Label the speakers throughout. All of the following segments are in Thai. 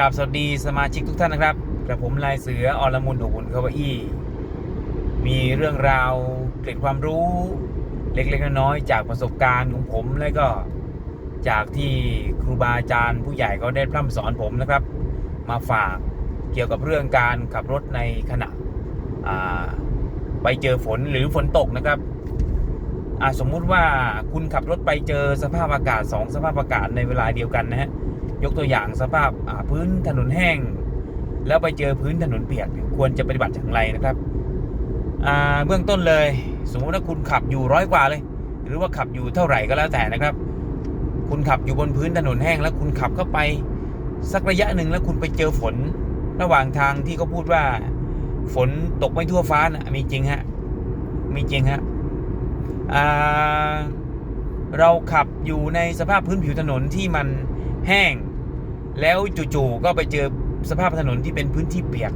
Speaker 1: กราบสวัสดีสมาชิกทุกท่านนะครับกระผมลายเสืออรมุนอบอุ่นคาวาอี้ มีเรื่องราวเกร็ดความรู้เล็กๆน้อยๆจากประสบการณ์ของผมและก็จากที่ครูบาอาจารย์ผู้ใหญ่เขาได้พร่ำสอนผมนะครับ มาฝากเกี่ยวกับเรื่องการขับรถในขณะไปเจอฝนหรือฝนตกนะครับสมมุติว่าคุณขับรถไปเจอสภาพอากาศสองสภาพอากาศในเวลาเดียวกันนะฮะ ยกตัวอย่างสภาพพื้นถนนแห้ง แล้วไปเจอพื้นถนนเปียกควรจะปฏิบัติอย่างไรนะครับเบื้องต้นเลย สมมติว่าคุณขับอยู่ร้อยกว่าเลย หรือว่าขับอยู่เท่าไหร่ก็แล้วแต่นะครับ คุณขับอยู่บนพื้นถนนแห้ง แล้วคุณขับเข้าไป สักระยะหนึ่งแล้วคุณไปเจอฝนระหว่างทางที่เขาพูดว่า ฝนตกไม่ทั่วฟ้านะมีจริงฮะมีจริงฮะเราขับอยู่ในสภาพพื้นผิวถนนที่มันแห้ง แล้วจู่ๆก็ไปเจอสภาพถนนที่เป็นพื้นที่เปียก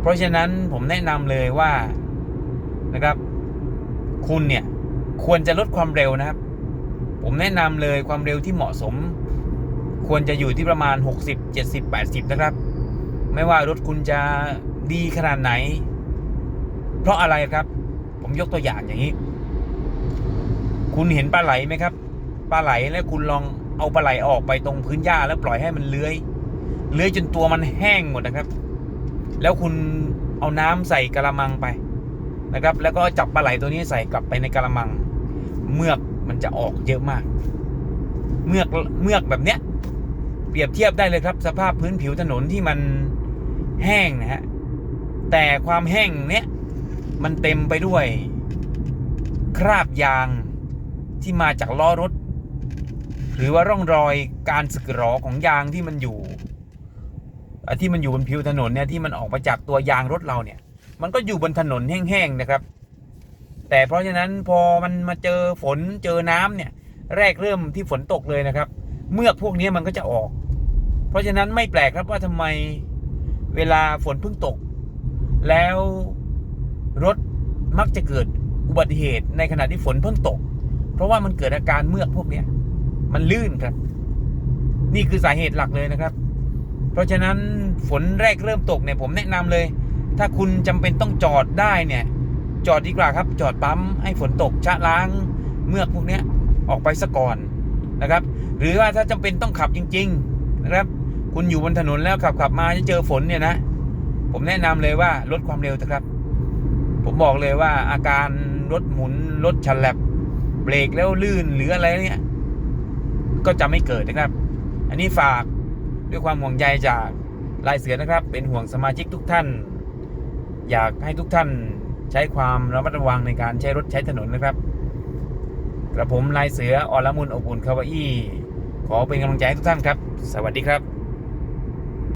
Speaker 1: เพราะฉะนั้นผมแนะนำเลยว่านะครับ คุณเนี่ยควรจะลดความเร็วนะครับ ผมแนะนำเลยความเร็วที่เหมาะสม ควรจะอยู่ที่ประมาณ 60 70 80 นะครับ ไม่ว่ารถคุณจะดีขนาดไหน เพราะอะไรครับ ผมยกตัวอย่างอย่างนี้ คุณเห็นปลาไหลไหมครับปลาไหลแล้วคุณลอง เอาปลาไหลออกไปตรงพื้นหญ้าแล้วปล่อยให้มันเลื้อย เลื้อยจนตัวมันแห้งหมดนะครับ แล้วคุณเอาน้ำใส่กระมังไปนะครับ แล้วก็จับปลาไหลตัวนี้ใส่กลับไปในกระมัง เมือกมันจะออกเยอะมาก เมือกเมือกแบบเนี้ย เปรียบเทียบได้เลยครับ สภาพพื้นผิวถนนที่มันแห้งนะฮะแต่ความแห้งเนี้ยมันเต็มไปด้วย คราบยางที่มาจากล้อรถ หรือว่าร่องรอยการสึกหรอของยางที่มันอยู่ที่มันอยู่บนผิวถนนเนี่ยที่มันออกมาจากตัวยางรถเราเนี่ย มันก็อยู่บนถนนแห้งๆนะครับ แต่เพราะฉะนั้นพอมันมาเจอฝนเจอน้ำเนี่ย แรกเริ่มที่ฝนตกเลยนะครับ เมือกพวกนี้มันก็จะออก เพราะฉะนั้นไม่แปลกครับว่าทำไมเวลาฝนเพิ่งตก แล้วรถมักจะเกิดอุบัติเหตุในขณะที่ฝนเพิ่งตก เพราะว่ามันเกิดอาการเมือกพวกนี้ มันลื่นครับ นี่คือสาเหตุหลักเลยนะครับ เพราะฉะนั้นฝนแรกเริ่มตกเนี่ยผมแนะนำเลย ถ้าคุณจำเป็นต้องจอดได้เนี่ย จอดดีกว่าครับ จอดปั๊มให้ฝนตกชะล้างเมือกพวกเนี้ยออกไปซะก่อนนะครับ หรือว่าถ้าจำเป็นต้องขับจริง ๆ นะครับ คุณอยู่บนถนนแล้วขับขับมาจะเจอฝนเนี่ยนะ ผมแนะนำเลยว่าลดความเร็วนะครับ ผมบอกเลยว่าอาการรถหมุนรถฉลับเบรกแล้วลื่นหรืออะไรเนี่ย ก็จะไม่เกิดนะครับ อันนี้ฝากด้วยความห่วงใยจากลายเสือนะครับ เป็นห่วงสมาชิกทุกท่าน อยากให้ทุกท่านใช้ความระมัดระวังในการใช้รถใช้ถนนนะครับ กระผมลายเสืออลมุนอบอุ่นคาวาอี้ขอเป็นกำลังใจให้ทุกท่านครับ สวัสดีครับ